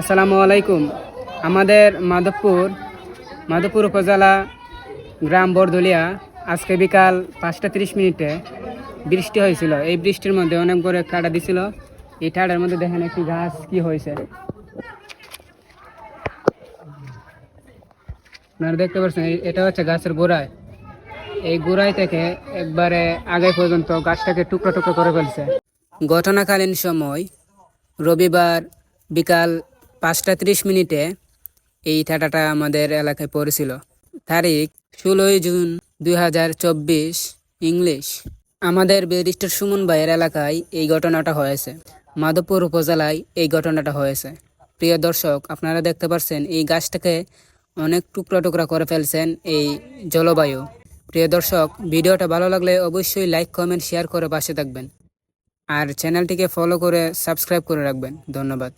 আসসালামু আলাইকুম। আমাদের মাধবপুর মাধবপুর উপজেলা গ্রাম বরদলিয়া আজকে বিকাল পাঁচটা তিরিশ মিনিটে বৃষ্টি হয়েছিল। এই বৃষ্টির মধ্যে অনেক বড় কাটা দিছিল। এই টাড়ার মধ্যে দেখেন একটি গাছ কি হয়েছে। আপনারা দেখতে পাচ্ছেন এটা হচ্ছে গাছের গোড়ায়। এই গোড়ায় থেকে একবারে আগে পর্যন্ত গাছটাকে টুকরো টুকরো করে ফেলছে। ঘটনাকালীন সময় রবিবার বিকাল পাঁচটা ত্রিশ মিনিটে এই ঠাটাটা আমাদের এলাকায় পড়েছিল। তারিখ ষোলোই জুন দুই হাজার চব্বিশ ইংলিশ। আমাদের ব্যারিস্টার সুমন ভাইয়ের এলাকায় এই ঘটনাটা হয়েছে। মাধবপুর উপজেলায় এই ঘটনাটা হয়েছে। প্রিয় দর্শক, আপনারা দেখতে পাচ্ছেন এই গাছটাকে অনেক টুকরা টুকরা করে ফেলছেন এই জলবায়ু। প্রিয় দর্শক, ভিডিওটা ভালো লাগলে অবশ্যই লাইক, কমেন্ট শেয়ার করে পাশে থাকবেন। আর চ্যানেলটিকে ফলো করে সাবস্ক্রাইব করে রাখবেন। ধন্যবাদ।